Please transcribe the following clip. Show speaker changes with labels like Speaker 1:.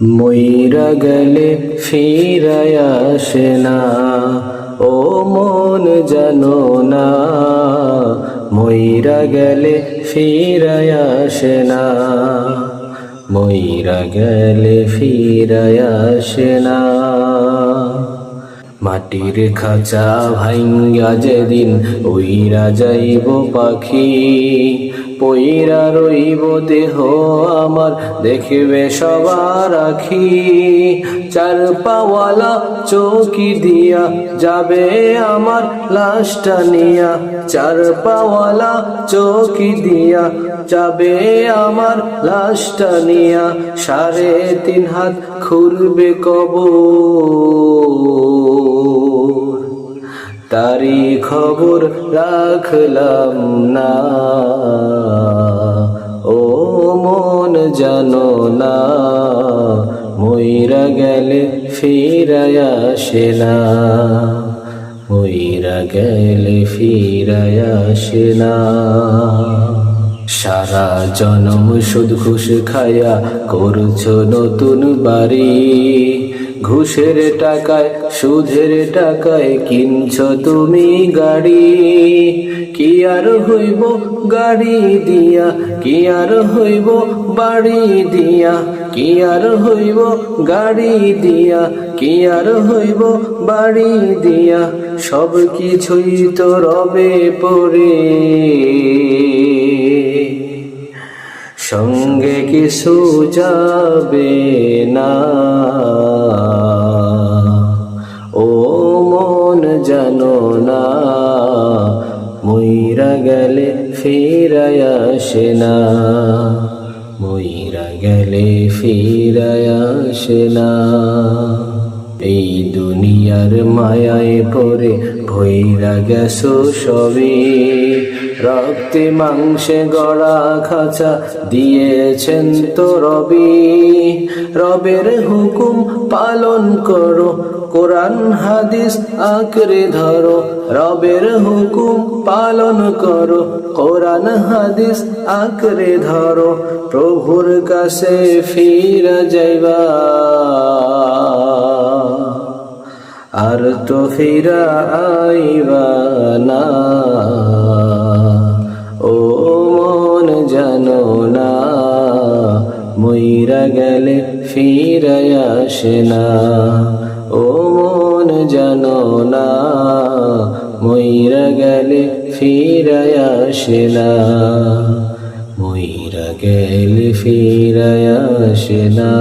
Speaker 1: মইরা গেলে ফিরায় আসে না, ও মন জানো না। মইরা গেলে ফিরায় আসে না, মইরা গেলে ফিরায় আসে না। মাটির খাঁচা ভাঙ্গা যেদিন ওইরা যাইব পাখি পইরা রইব দেহ আমার, দেখবে সবার আখি। চার পাওয়ালা চৌকি দিয়া যাবে আমার লাশটা নিয়া। চার পাওয়ালা চৌকি দিয়া যাবে আমার লাশটা নিয়া। সাড়ে তিন হাত খুলবে কবর। তারি খবর রাখলাম না। ও মন জানো না, মইরা গেলে ফিরায় আসে না। মইরা গেলে ফিরায় আসে না। সারা জনম সুদ ঘুষ খায়া করছ নতুন বাড়ি। ঘুষের টাকায়, সুদের টাকায় কিনছ তুমি গাড়ি। কি আর হইব গাড়ি দিয়া, কি আর হইব বাড়ি দিয়া। কি আর হইব গাড়ি দিয়া, কি আর হইব বাড়ি দিয়া। সব কিছুই তো রবে পড়ে সঙ্গে কিছু যাবে না। ও মন জানো না মইরা গেলে ফিরায় আসে না। মইরা গেলে ফিরায় আসে না। এই দুনিয়ার মায়ায় পড়ে ভৈরা গেছো সবে। রক্তে মাংসে গড়া খাঁচা দিয়েছেন তো রবি। রবের হুকুম পালন করো, কোরআন হাদিস আঁকড়ে ধরো। রবের হুকুম পালন করো, কোরআন হাদিস আঁকড়ে ধরো। প্রভুর কাছে ফিরা যাইবা। আর তো ফিরা আইবা না ও মন জানো না, মইরা গেলে ফিরায় আসে না। ও মন জানো না, মইরা গেলে ফিরায় আসে না। মইরা গেলে ফিরায় আসে না।